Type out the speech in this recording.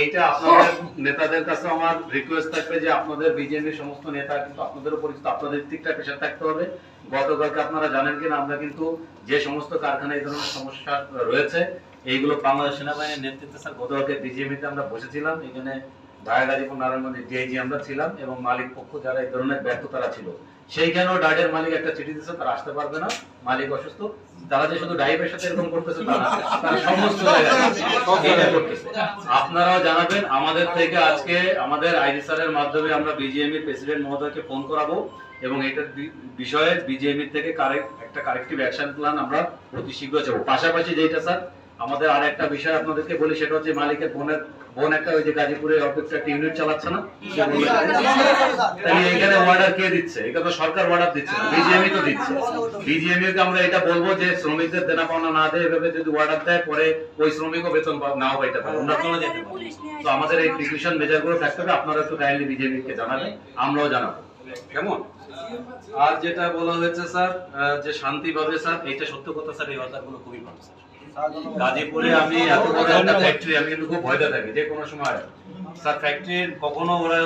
এইটা আপনাদের নেতাদের কাছে আমার রিকোয়েস্ট থাকবে যে আপনাদের বিজেপির সমস্ত নেতা কিন্তু আপনাদেরও পরিচিত আপনাদের দিকটা পেশা থাকতে হবে। গতকালকে আপনারা জানেন কিনা আমরা কিন্তু যে সমস্ত কারখানায় এই ধরনের সমস্যা রয়েছে এইগুলো বাংলাদেশ সেনাবাহিনীর নেতৃত্বে স্যার গতকালকে বিজেপিতে আমরা বসেছিলাম। এখানে গাজীপুর নারায়ণগঞ্জে ডিআইজি আমরা ছিলাম এবং মালিক পক্ষ যারা এই ধরনের মালিক একটা চিঠি দিচ্ছে তারা আসতে পারবে না, মালিক অসুস্থ। তারা যে শুধু ডাইভের সাথে এরকম করতেছে, তারা সমস্ত আপনারাও জানাবেন, আমাদের থেকে আজকে আমাদের আইডি স্যারের মাধ্যমে আমরা বিজিএমই প্রেসিডেন্ট মহোদয়কে ফোন করাবো এবং এটার বিষয়ে বিজিএমই থেকে কারেক্ট একটা কারেক্টিভ অ্যাকশন প্ল্যান আমরা অতি শীঘ্র যাব পাশাপাশি যেটা স্যার আমাদের আর একটা বিষয় আপনাদেরকে বলি, সেটা হচ্ছে মালিকের বোনের, বোন একটা ওই যে গাজীপুরে অপেক্ষা একটা ইউনিট চালাচ্ছে না? তাহলে এখানে অর্ডার কে দিচ্ছে? এটা তো সরকার অর্ডার দিচ্ছে বিজিএমই তো দিচ্ছে। বিজিএমই কে আমরা এটা বলব যে শ্রমিকদের দেনা পাওনা না দেয় এভাবে যদি অর্ডার দেয়, পরে ওই শ্রমিকও বেতন নাও পাইতে পারে, অন্য কোনো যেতে পারে তো আমাদের এই প্রিকশন মেজারগুলো থাকতে হবে, আপনারা একটু কাইন্ডলি বিজেপি কে জানাবেন, আমরাও জানাব। কেমন? আর যেটা বলা হয়েছে, স্যার যে শান্তি পাবে, স্যার এটা সত্য কথা, স্যার, এই কথাগুলো খুবই ভালো, স্যার। গাজীপুরে আমি এত বড় একটা ফ্যাক্টরি আমি কিন্তু খুব ভয়তে থাকি, যে কোনো সময়। স্যার ফ্যাক্টরির কখনো ওরা